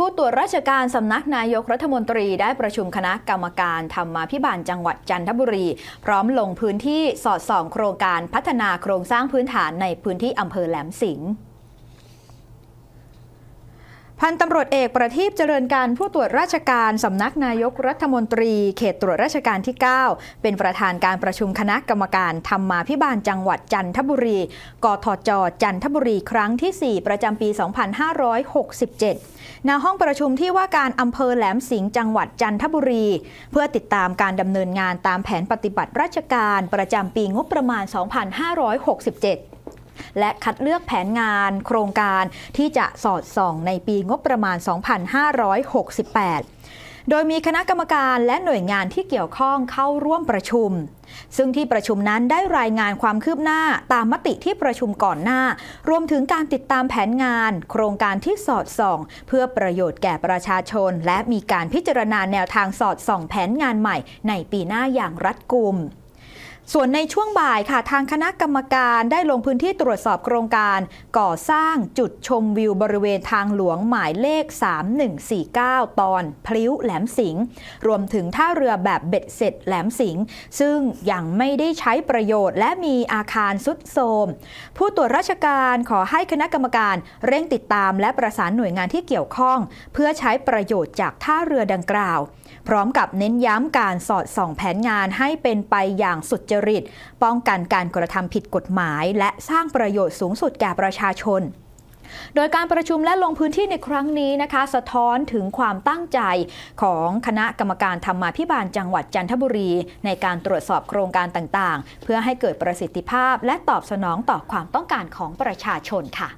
ผู้ตรวจราชการสำนักนายกรัฐมนตรีได้ประชุมคณะกรรมการธรรมาภิบาลจังหวัดจันทบุรี พร้อมลงพื้นที่สอดส่องโครงการพัฒนาโครงสร้างพื้นฐานในพื้นที่อำเภอแหลมสิงห์ พันตำรวจเอกประทีปเจริญการผู้ตรวจราชการสำนักนายกรัฐมนตรี เขตตรวจราชการที่ 9 เป็นประธานการประชุมคณะกรรมการธรรมาภิบาลจังหวัดจันทบุรี กทจ จันทบุรีครั้งที่ 4 ประจำปี 2567 ณ ห้องประชุมที่ว่าการอำเภอแหลมสิงห์จังหวัดจันทบุรี เพื่อติดตามการดำเนินงานตามแผนปฏิบัติราชการประจำปีงบประมาณ 2567 และคัดเลือกแผนงานโครงการที่จะสอดส่องในปีงบประมาณ 2568โดยมีคณะกรรมการและหน่วยงานที่เกี่ยวข้องเข้าร่วมประชุม ซึ่งที่ประชุมนั้นได้รายงานความคืบหน้าตามมติที่ประชุมก่อนหน้า รวมถึงการติดตามแผนงาน โครงการที่สอดส่อง เพื่อประโยชน์แก่ประชาชน และมีการพิจารณาแนวทางสอดส่องแผนงานใหม่ในปีหน้าอย่างรัดกุม ส่วนในช่วงบ่ายค่ะทางคณะกรรมการได้ลงพื้นที่ตรวจสอบโครงการ ก่อสร้างจุดชมวิวบริเวณทางหลวงหมายเลข 3149 ตอนพลิ้วแหลมสิงห์รวมถึงท่าเรือแบบเบ็ดเสร็จแหลมสิงห์ซึ่งยังไม่ได้ใช้ประโยชน์ และมีอาคารสุดโทมผู้ตรวจราชการขอให้คณะกรรมการเร่งติดตาม และประสานหน่วยงานที่เกี่ยวข้อง เพื่อใช้ประโยชน์จากท่าเรือดังกล่าว พร้อมกับเน้นย้ำการสอดส่องแผนงานให้เป็นไปอย่างสุดจริต ป้องกันการกระทำผิดกฎหมาย และสร้างประโยชน์สูงสุดแก่ประชาชนโดยการประชุมและลงพื้นที่ในครั้งนี้นะคะ สะท้อนถึงความตั้งใจของคณะกรรมการธรรมาภิบาลจังหวัดจันทบุรี ในการตรวจสอบโครงการต่างๆ เพื่อให้เกิดประสิทธิภาพและตอบสนองต่อความต้องการของประชาชนค่ะ